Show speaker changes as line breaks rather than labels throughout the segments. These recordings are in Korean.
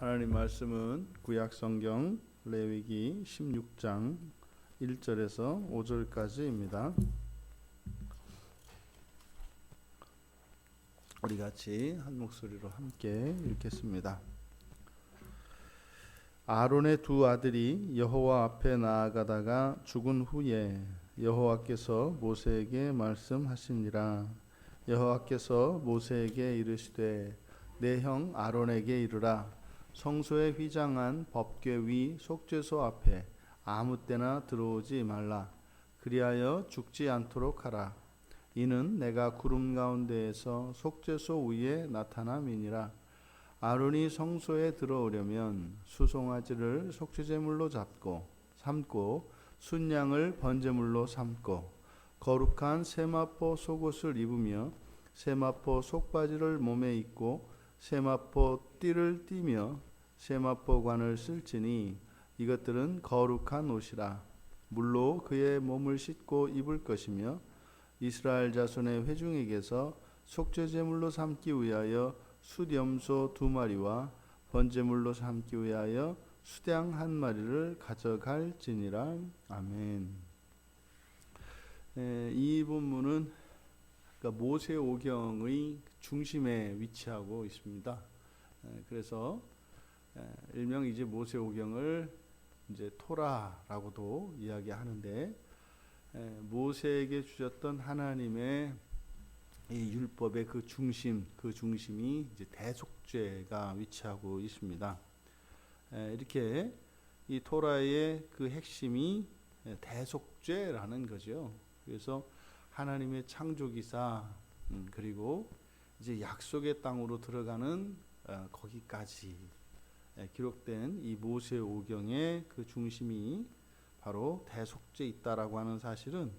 하나님 말씀은 구약 성경 레위기 16장 1절에서 5절까지입니다. 우리 같이 한 목소리로 함께 읽겠습니다. 아론의 두 아들이 여호와 앞에 나아가다가 죽은 후에 여호와께서 모세에게 말씀하시니라 여호와께서 모세에게 이르시되 내 형 아론에게 이르라 성소에 휘장한 법궤 위 속죄소 앞에 아무 때나 들어오지 말라. 그리하여 죽지 않도록 하라. 이는 내가 구름 가운데에서 속죄소 위에 나타남이니라. 아론이 성소에 들어오려면 수송아지를 속죄제물로 잡고 삼고 순양을 번제물로 삼고 거룩한 세마포 속옷을 입으며 세마포 속바지를 몸에 입고 세마포 띠를 띠며 세마포 관을 쓸지니 이것들은 거룩한 옷이라 물로 그의 몸을 씻고 입을 것이며 이스라엘 자손의 회중에게서 속죄 제물로 삼기 위하여 수염소 두 마리와 번제물로 삼기 위하여 수양 한 마리를 가져갈지니라 아멘. 에, 이 본문은 그러니까 모세 오경의 중심에 위치하고 있습니다. 에, 그래서 에, 일명 이제 모세 오경을 이제 토라라고도 이야기하는데 에, 모세에게 주셨던 하나님의 이 율법의 그 중심, 그 중심이 이제 대속죄가 위치하고 있습니다. 에, 이렇게 이 토라의 그 핵심이 대속죄라는 거죠. 그래서 하나님의 창조 기사 음, 그리고 이제 약속의 땅으로 들어가는 어, 거기까지 에, 기록된 이 모세 오경의 그 중심이 바로 대속죄 있다라고 하는 사실은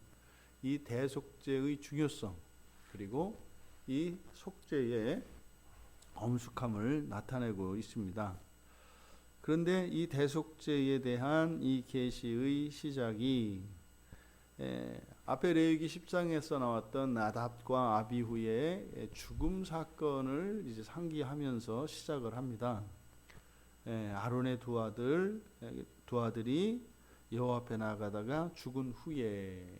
이 대속죄의 중요성 그리고 이 속죄의 엄숙함을 나타내고 있습니다. 그런데 이 대속죄에 대한 이 계시의 시작이 에, 앞에 레위기 10장에서 나왔던 나답과 아비후의 죽음 사건을 이제 상기하면서 시작을 합니다. 에, 아론의 두 아들 두 아들이 여호와 앞에 나가다가 죽은 후에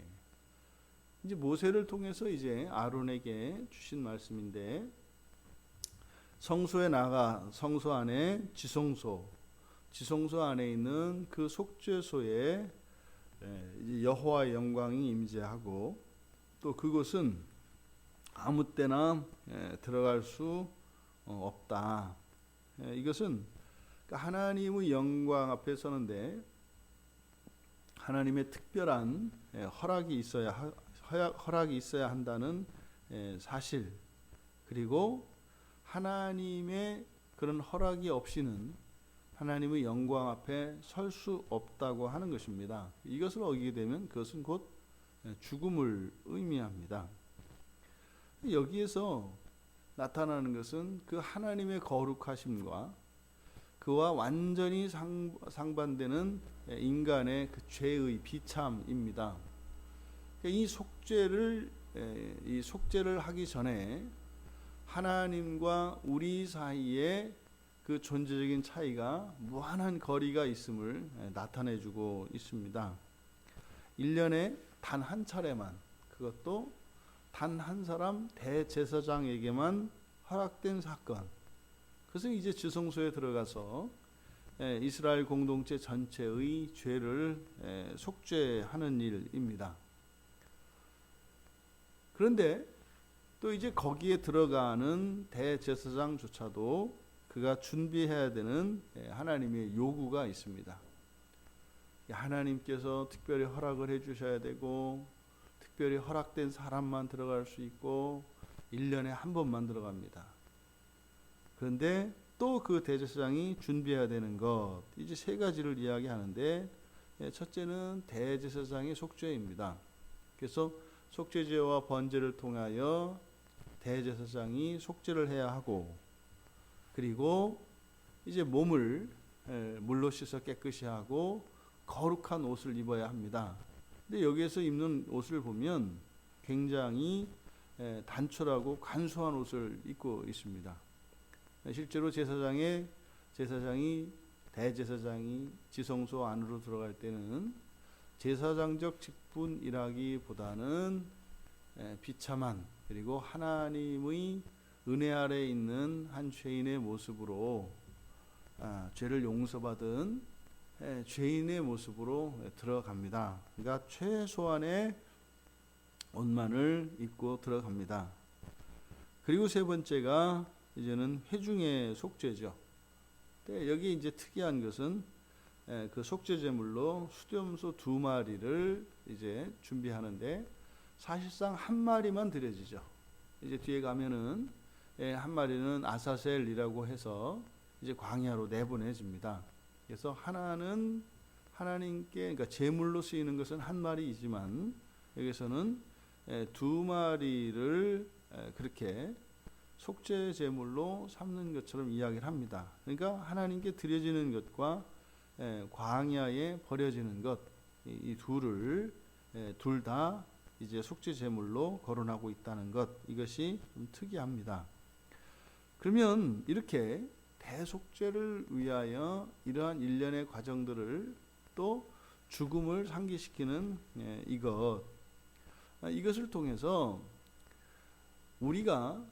이제 모세를 통해서 이제 아론에게 주신 말씀인데 성소에 나가 성소 안에 지성소 지성소 안에 있는 그 속죄소에 여호와의 영광이 임재하고 또 그곳은 아무 때나 들어갈 수 어, 없다. 이것은 그러니까 하나님의 영광 앞에 서는데 하나님의 특별한 허락이 있어야 허락이 있어야 한다는 사실 그리고 하나님의 그런 허락이 없이는 하나님의 영광 앞에 설 수 없다고 하는 것입니다. 이것을 어기게 되면 그것은 곧 죽음을 의미합니다. 여기에서 나타나는 것은 그 하나님의 거룩하심과 그와 완전히 상, 상반되는 인간의 그 죄의 비참입니다. 이 속죄를 이 속죄를 하기 전에 하나님과 우리 사이에 그 존재적인 차이가 무한한 거리가 있음을 나타내 주고 있습니다. 1년에 단 한 차례만 그것도 단 한 사람 대제사장에게만 허락된 사건. 그것은 이제 지성소에 들어가서 이스라엘 공동체 전체의 죄를 속죄하는 일입니다. 그런데 또 이제 거기에 들어가는 대제사장조차도 그가 준비해야 되는 하나님의 요구가 있습니다. 하나님께서 특별히 허락을 해 주셔야 되고 특별히 허락된 사람만 들어갈 수 있고 1년에 한 번만 들어갑니다. 그런데 또 그 대제사장이 준비해야 되는 것 이제 세 가지를 이야기하는데 첫째는 대제사장의 속죄입니다. 그래서 속죄제와 번제를 통하여 대제사장이 속죄를 해야 하고 그리고 이제 몸을 물로 씻어 깨끗이 하고 거룩한 옷을 입어야 합니다. 근데 여기에서 입는 옷을 보면 굉장히 단촐하고 간소한 옷을 입고 있습니다. 실제로 제사장의 제사장이 대제사장이 지성소 안으로 들어갈 때는 제사장적 직분이라기보다는 에, 비참한 그리고 하나님의 은혜 아래 있는 한 죄인의 모습으로 아, 죄를 용서받은 에, 죄인의 모습으로 에, 들어갑니다. 그러니까 최소한의 옷만을 입고 들어갑니다. 그리고 세 번째가 이제는 회중의 속죄죠. 근데 여기 이제 특이한 것은 에, 그 속죄 제물로 수염소 두 마리를 이제 준비하는데 사실상 한 마리만 드려지죠. 이제 뒤에 가면은 예, 한 마리는 아사셀이라고 해서 이제 광야로 내보내집니다. 그래서 하나는 하나님께 그러니까 제물로 쓰이는 것은 한 마리이지만 여기서는 예, 두 마리를 예, 그렇게 속죄 제물로 삼는 것처럼 이야기를 합니다. 그러니까 하나님께 드려지는 것과 예, 광야에 버려지는 것 이 둘을 예, 둘다 이제 속죄 제물로 거론하고 있다는 것 이것이 좀 특이합니다. 그러면 이렇게 대속죄를 위하여 이러한 일련의 과정들을 또 죽음을 상기시키는 예, 이것 아, 이것을 통해서 우리가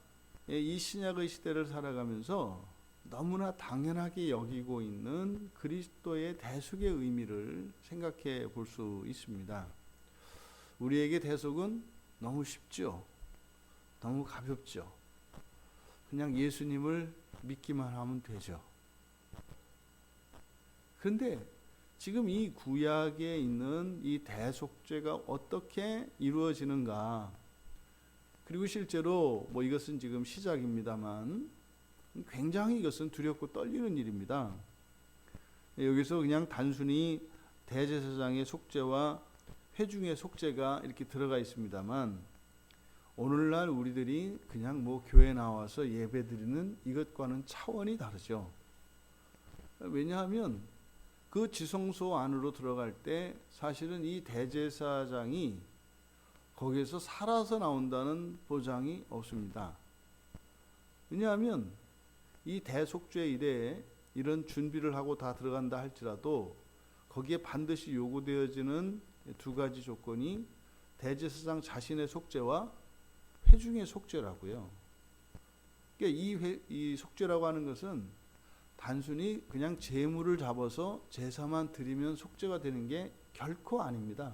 예, 이 신약의 시대를 살아가면서 너무나 당연하게 여기고 있는 그리스도의 대속의 의미를 생각해 볼 수 있습니다. 우리에게 대속은 너무 쉽죠. 너무 가볍죠. 그냥 예수님을 믿기만 하면 되죠. 그런데 지금 이 구약에 있는 이 대속죄가 어떻게 이루어지는가? 그리고 실제로 뭐 이것은 지금 시작입니다만 굉장히 이것은 두렵고 떨리는 일입니다. 여기서 그냥 단순히 대제사장의 속죄와 회중의 속죄가 이렇게 들어가 있습니다만 오늘날 우리들이 그냥 뭐 교회 나와서 예배 드리는 이것과는 차원이 다르죠. 왜냐하면 그 지성소 안으로 들어갈 때 사실은 이 대제사장이 거기에서 살아서 나온다는 보장이 없습니다. 왜냐하면 이 대속죄 이래에 이런 준비를 하고 다 들어간다 할지라도 거기에 반드시 요구되어지는 두 가지 조건이 대제사장 자신의 속죄와 회중의 속죄라고요. 그러니까 이, 속죄라고 하는 것은 단순히 그냥 제물을 잡아서 제사만 드리면 속죄가 되는 게 결코 아닙니다.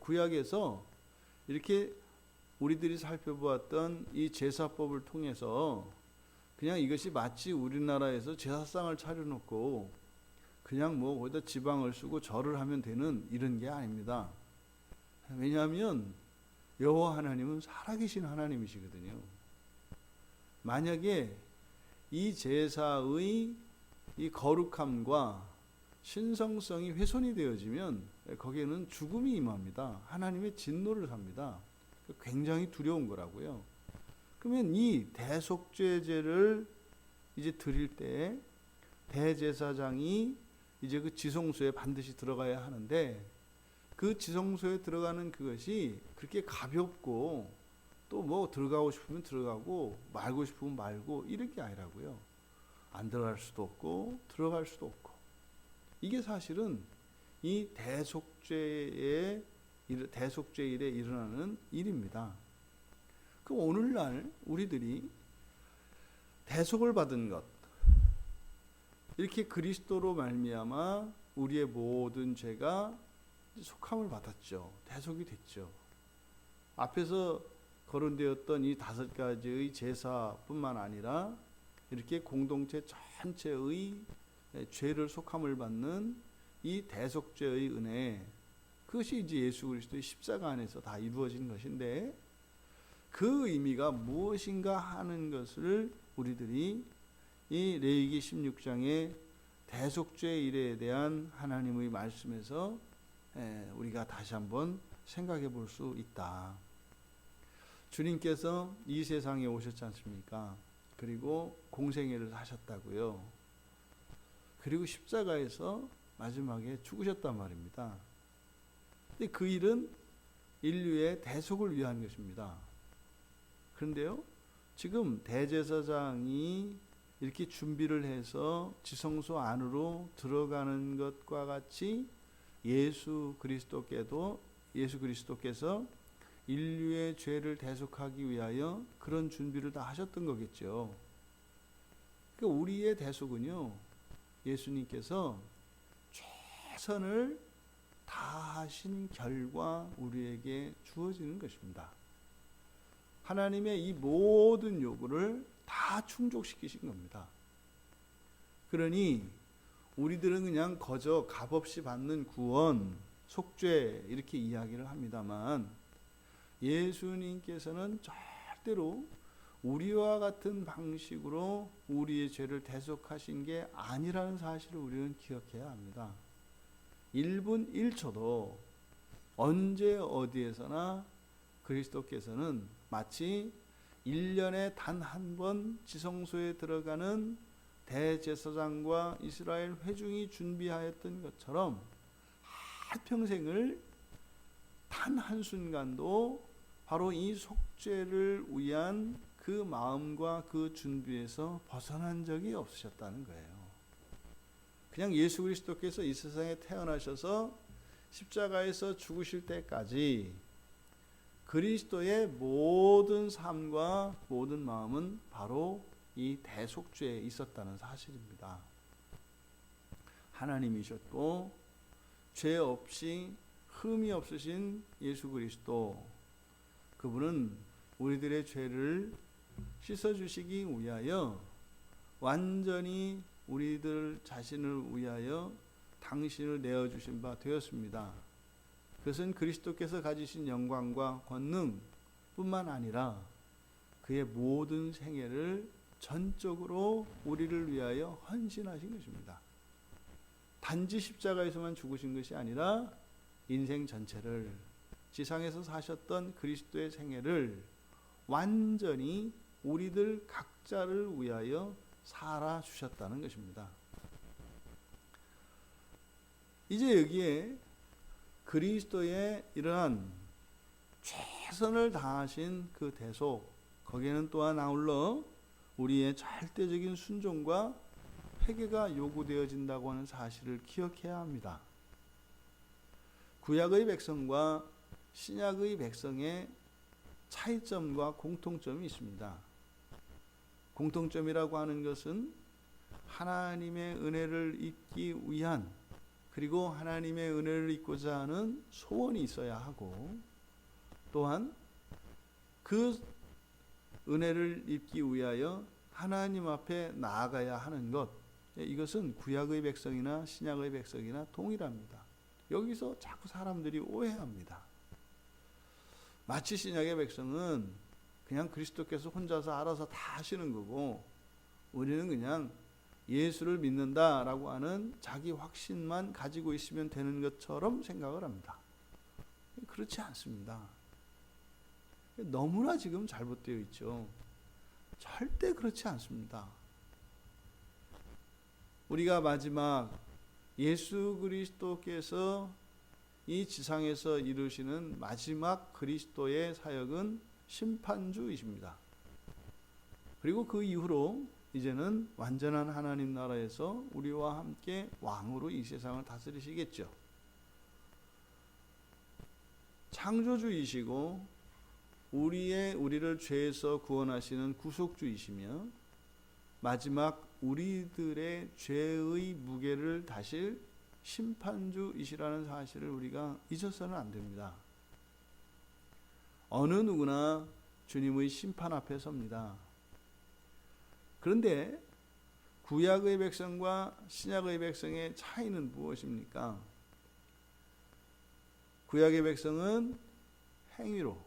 구약에서 이렇게 우리들이 살펴보았던 이 제사법을 통해서 그냥 이것이 마치 우리나라에서 제사상을 차려놓고 그냥 뭐 거기다 지방을 쓰고 절을 하면 되는 이런 게 아닙니다. 왜냐하면 여호와 하나님은 살아계신 하나님이시거든요. 만약에 이 제사의 이 거룩함과 신성성이 훼손이 되어지면 거기에는 죽음이 임합니다. 하나님의 진노를 삽니다. 굉장히 두려운 거라고요. 그러면 이 대속죄제를 이제 드릴 때 대제사장이 이제 그 지성소에 반드시 들어가야 하는데 그 지성소에 들어가는 그것이 그렇게 가볍고 또 뭐 들어가고 싶으면 들어가고 말고 싶으면 말고 이런 게 아니라고요. 안 들어갈 수도 없고 들어갈 수도 없고 이게 사실은 이 대속죄의 대속죄 일에 일어나는 일입니다. 그 오늘날 우리들이 대속을 받은 것 이렇게 그리스도로 말미암아 우리의 모든 죄가 속함을 받았죠. 대속이 됐죠. 앞에서 거론되었던 이 다섯 가지의 제사뿐만 아니라 이렇게 공동체 전체의 죄를 속함을 받는 이 대속죄의 은혜 그것이 이제 예수 그리스도의 십자가 안에서 다 이루어진 것인데 그 의미가 무엇인가 하는 것을 우리들이 이 레위기 16장의 대속죄 일에 대한 하나님의 말씀에서 우리가 다시 한번 생각해 볼 수 있다. 주님께서 이 세상에 오셨지 않습니까? 그리고 공생애를 하셨다고요. 그리고 십자가에서 마지막에 죽으셨단 말입니다. 근데 그 일은 인류의 대속을 위한 것입니다. 그런데요, 지금 대제사장이 이렇게 준비를 해서 지성소 안으로 들어가는 것과 같이 예수 그리스도께도 예수 그리스도께서 인류의 죄를 대속하기 위하여 그런 준비를 다 하셨던 거겠죠. 그러니까 우리의 대속은요. 예수님께서 최선을 다하신 결과 우리에게 주어지는 것입니다. 하나님의 이 모든 요구를 다 충족시키신 겁니다. 그러니 우리들은 그냥 거저 값없이 받는 구원, 속죄 이렇게 이야기를 합니다만 예수님께서는 절대로 우리와 같은 방식으로 우리의 죄를 대속하신 게 아니라는 사실을 우리는 기억해야 합니다. 1분 1초도 언제 어디에서나 그리스도께서는 마치 1년에 단 한 번 지성소에 들어가는 대제사장과 이스라엘 회중이 준비하였던 것처럼 한평생을 단 한순간도 바로 이 속죄를 위한 그 마음과 그 준비에서 벗어난 적이 없으셨다는 거예요. 그냥 예수 그리스도께서 이 세상에 태어나셔서 십자가에서 죽으실 때까지 그리스도의 모든 삶과 모든 마음은 바로 이 대속죄에 있었다는 사실입니다. 하나님이셨고 죄 없이 흠이 없으신 예수 그리스도 그분은 우리들의 죄를 씻어 주시기 위하여 완전히 우리들 자신을 위하여 당신을 내어 주신 바 되었습니다. 그것은 그리스도께서 가지신 영광과 권능 뿐만 아니라 그의 모든 생애를 전적으로 우리를 위하여 헌신하신 것입니다. 단지 십자가에서만 죽으신 것이 아니라 인생 전체를 지상에서 사셨던 그리스도의 생애를 완전히 우리들 각자를 위하여 살아 주셨다는 것입니다. 이제 여기에 그리스도의 이러한 최선을 다하신 그 대속 거기에는 또한 아울러 우리의 절대적인 순종과 회개가 요구되어진다고 하는 사실을 기억해야 합니다. 구약의 백성과 신약의 백성의 차이점과 공통점이 있습니다. 공통점이라고 하는 것은 하나님의 은혜를 입기 위한 그리고 하나님의 은혜를 입고자 하는 소원이 있어야 하고 또한 그 은혜를 입기 위하여 하나님 앞에 나아가야 하는 것 이것은 구약의 백성이나 신약의 백성이나 동일합니다. 여기서 자꾸 사람들이 오해합니다. 마치 신약의 백성은 그냥 그리스도께서 혼자서 알아서 다 하시는 거고 우리는 그냥 예수를 믿는다라고 하는 자기 확신만 가지고 있으면 되는 것처럼 생각을 합니다. 그렇지 않습니다. 너무나 지금 잘못되어 있죠. 절대 그렇지 않습니다. 우리가 마지막 예수 그리스도께서 이 지상에서 이루시는 마지막 그리스도의 사역은 심판주이십니다. 그리고 그 이후로 이제는 완전한 하나님 나라에서 우리와 함께 왕으로 이 세상을 다스리시겠죠. 창조주이시고 우리의 우리를 죄에서 구원하시는 구속주이시며 마지막 우리들의 죄의 무게를 다실 심판주이시라는 사실을 우리가 잊어서는 안 됩니다. 어느 누구나 주님의 심판 앞에 섭니다. 그런데 구약의 백성과 신약의 백성의 차이는 무엇입니까? 구약의 백성은 행위로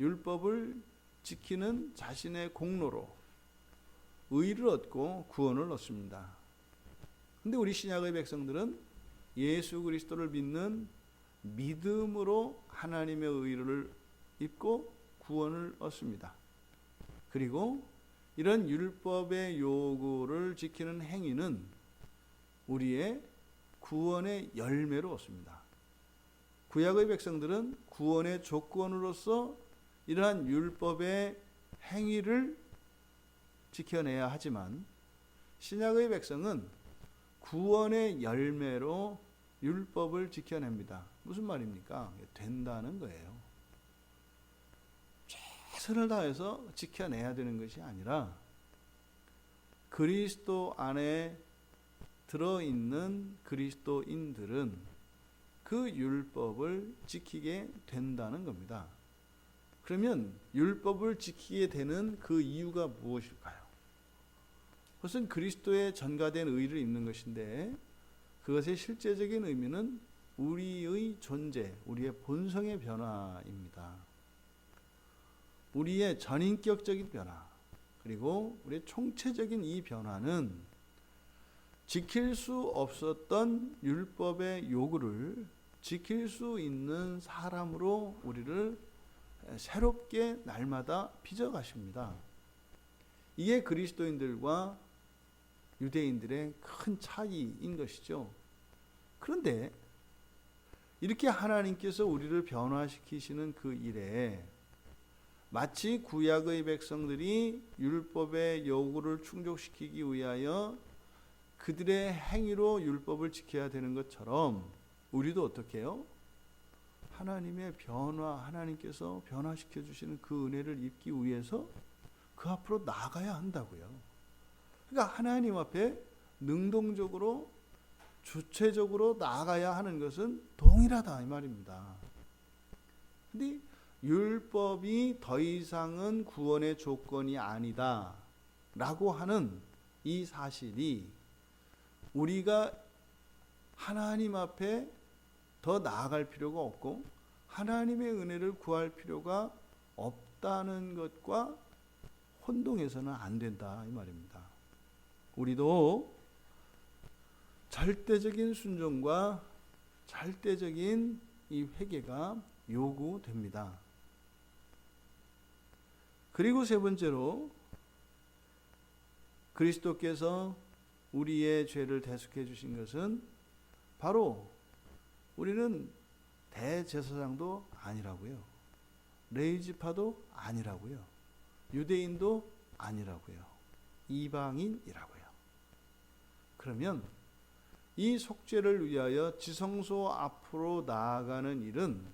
율법을 지키는 자신의 공로로 의를 얻고 구원을 얻습니다. 근데 우리 신약의 백성들은 예수 그리스도를 믿는 믿음으로 하나님의 의를 입고 구원을 얻습니다. 그리고 이런 율법의 요구를 지키는 행위는 우리의 구원의 열매로 얻습니다. 구약의 백성들은 구원의 조건으로서 이러한 율법의 행위를 지켜내야 하지만 신약의 백성은 구원의 열매로 율법을 지켜냅니다. 무슨 말입니까? 된다는 거예요. 최선을 다해서 지켜내야 되는 것이 아니라 그리스도 안에 들어있는 그리스도인들은 그 율법을 지키게 된다는 겁니다. 그러면 율법을 지키게 되는 그 이유가 무엇일까요? 그것은 그리스도의 전가된 의를 입는 것인데 그것의 실제적인 의미는 우리의 존재, 우리의 본성의 변화입니다. 우리의 전인격적인 변화, 그리고 우리의 총체적인 이 변화는 지킬 수 없었던 율법의 요구를 지킬 수 있는 사람으로 우리를 새롭게 날마다 빚어 가십니다. 이게 그리스도인들과 유대인들의 큰 차이인 것이죠. 그런데 이렇게 하나님께서 우리를 변화시키시는 그 일에 마치 구약의 백성들이 율법의 요구를 충족시키기 위하여 그들의 행위로 율법을 지켜야 되는 것처럼 우리도 어떻게 해요? 하나님의 변화, 하나님께서 변화시켜 주시는 그 은혜를 입기 위해서 그 앞으로 나가야 한다고요. 그러니까 하나님 앞에 능동적으로 주체적으로 나아가야 하는 것은 동일하다 이 말입니다. 근데 율법이 더 이상은 구원의 조건이 아니다 라고 하는 이 사실이 우리가 하나님 앞에 더 나아갈 필요가 없고 하나님의 은혜를 구할 필요가 없다는 것과 혼동해서는 안 된다 이 말입니다. 우리도 절대적인 순종과 절대적인 이 회개가 요구됩니다. 그리고 세 번째로 그리스도께서 우리의 죄를 대속해 주신 것은 바로 우리는 대제사장도 아니라고요. 레이지파도 아니라고요. 유대인도 아니라고요. 이방인이라고요. 그러면 이 속죄를 위하여 지성소 앞으로 나아가는 일은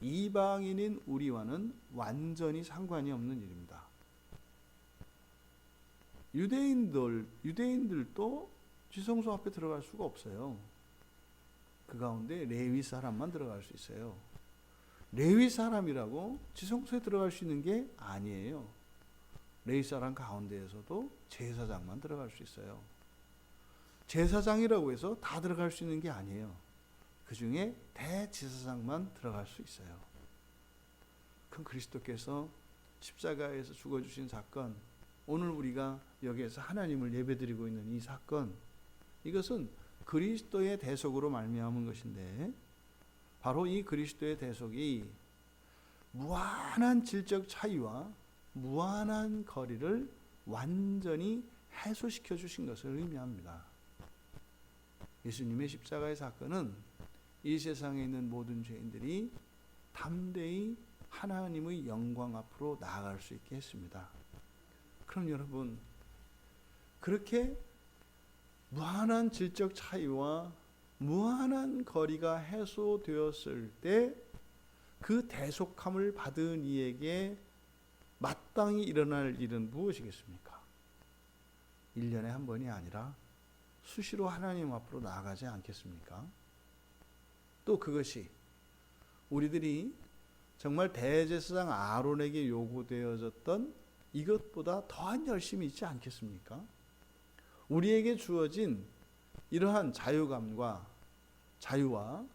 이방인인 우리와는 완전히 상관이 없는 일입니다. 유대인들 유대인들도 지성소 앞에 들어갈 수가 없어요. 그 가운데 레위 사람만 들어갈 수 있어요. 레위 사람이라고 지성소에 들어갈 수 있는 게 아니에요. 레위 사람 가운데에서도 제사장만 들어갈 수 있어요. 제사장이라고 해서 다 들어갈 수 있는 게 아니에요. 그 중에 대제사장만 들어갈 수 있어요. 그 그리스도께서 십자가에서 죽어주신 사건, 오늘 우리가 여기에서 하나님을 예배드리고 있는 이 사건, 이것은 그리스도의 대속으로 말미암은 것인데, 바로 이 그리스도의 대속이 무한한 질적 차이와 무한한 거리를 완전히 해소시켜 주신 것을 의미합니다. 예수님의 십자가의 사건은 이 세상에 있는 모든 죄인들이 담대히 하나님의 영광 앞으로 나아갈 수 있게 했습니다. 그럼 여러분, 그렇게 무한한 질적 차이와 무한한 거리가 해소되었을 때 그 대속함을 받은 이에게 마땅히 일어날 일은 무엇이겠습니까? 1년에 한 번이 아니라 수시로 하나님 앞으로 나아가지 않겠습니까? 또 그것이 우리들이 정말 대제사장 아론에게 요구되어졌던 이것보다 더한 열심이 있지 않겠습니까? 우리에게 주어진 이러한 자유감과 자유와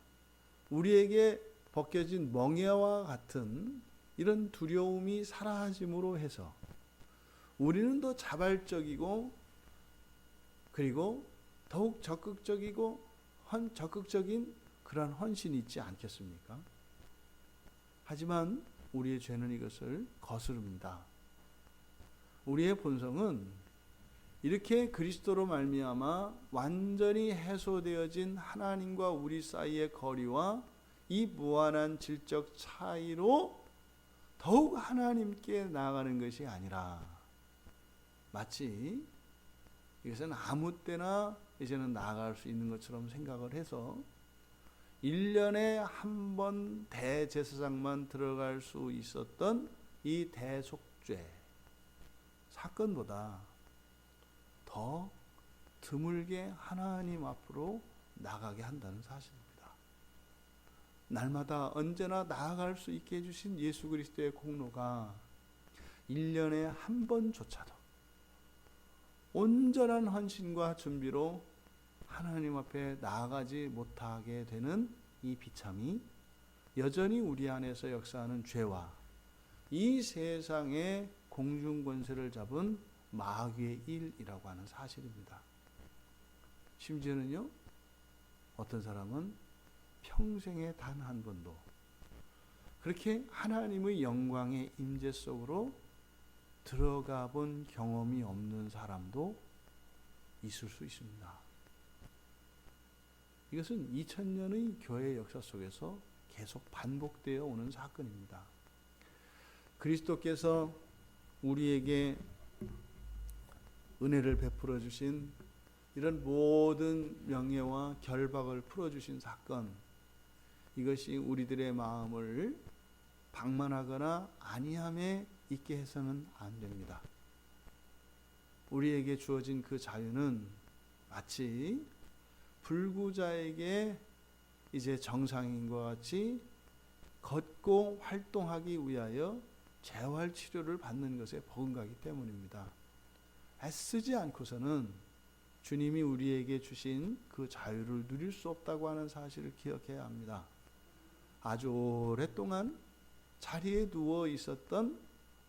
우리에게 벗겨진 멍에와 같은 이런 두려움이 사라짐으로 해서 우리는 더 자발적이고 그리고 더욱 적극적이고 헌, 적극적인 그러한 헌신이 있지 않겠습니까? 하지만 우리의 죄는 이것을 거스릅니다. 우리의 본성은 이렇게 그리스도로 말미암아 완전히 해소되어진 하나님과 우리 사이의 거리와 이 무한한 질적 차이로 더욱 하나님께 나아가는 것이 아니라 마치 이것은 아무 때나 이제는 나아갈 수 있는 것처럼 생각을 해서 1년에 한 번 대제사장만 들어갈 수 있었던 이 대속죄 사건보다 더 드물게 하나님 앞으로 나가게 한다는 사실입니다. 날마다 언제나 나아갈 수 있게 해주신 예수 그리스도의 공로가 1년에 한 번조차도 온전한 헌신과 준비로 하나님 앞에 나아가지 못하게 되는 이 비참이 여전히 우리 안에서 역사하는 죄와 이 세상의 공중 권세를 잡은 마귀의 일이라고 하는 사실입니다. 심지어는요, 어떤 사람은 평생에 단 한 번도 그렇게 하나님의 영광의 임재 속으로 들어가 본 경험이 없는 사람도 있을 수 있습니다. 이것은 2000년의 교회 역사 속에서 계속 반복되어 오는 사건입니다. 그리스도께서 우리에게 은혜를 베풀어 주신 이런 모든 명예와 결박을 풀어 주신 사건 이것이 우리들의 마음을 방만하거나 아니함에 있게 해서는 안 됩니다. 우리에게 주어진 그 자유는 마치 불구자에게 이제 정상인과 같이 걷고 활동하기 위하여 재활 치료를 받는 것에 버금가기 때문입니다. 애쓰지 않고서는 주님이 우리에게 주신 그 자유를 누릴 수 없다고 하는 사실을 기억해야 합니다. 아주 오랫동안 자리에 누워 있었던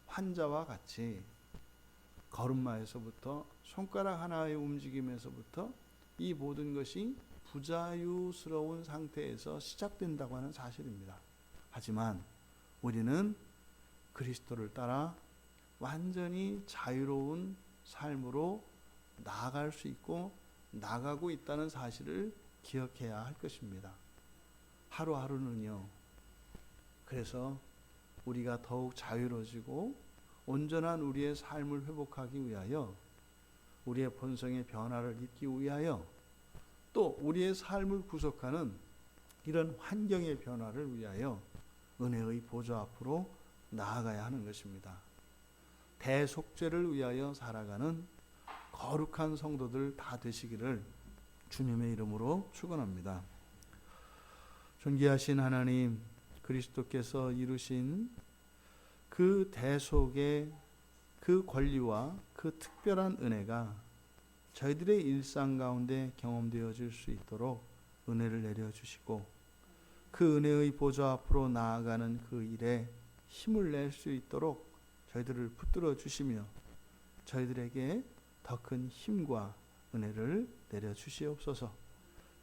환자와 같이 걸음마에서부터 손가락 하나의 움직임에서부터 이 모든 것이 부자유스러운 상태에서 시작된다고 하는 사실입니다. 하지만 우리는 그리스도를 따라 완전히 자유로운 삶으로 나아갈 수 있고 나가고 있다는 사실을 기억해야 할 것입니다. 하루하루는요. 그래서 우리가 더욱 자유로워지고 온전한 우리의 삶을 회복하기 위하여 우리의 본성의 변화를 잇기 위하여 또 우리의 삶을 구속하는 이런 환경의 변화를 위하여 은혜의 보좌 앞으로 나아가야 하는 것입니다. 대속죄를 위하여 살아가는 거룩한 성도들 다 되시기를 주님의 이름으로 축원합니다. 존귀하신 하나님 그리스도께서 이루신 그 대속의 그 권리와 그 특별한 은혜가 저희들의 일상 가운데 경험되어질 수 있도록 은혜를 내려 주시고 그 은혜의 보좌 앞으로 나아가는 그 일에 힘을 낼 수 있도록 저희들을 붙들어 주시며 저희들에게 더 큰 힘과 은혜를 내려 주시옵소서.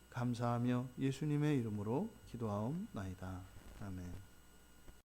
감사하며 예수님의 이름으로 기도하옵나이다. 아멘.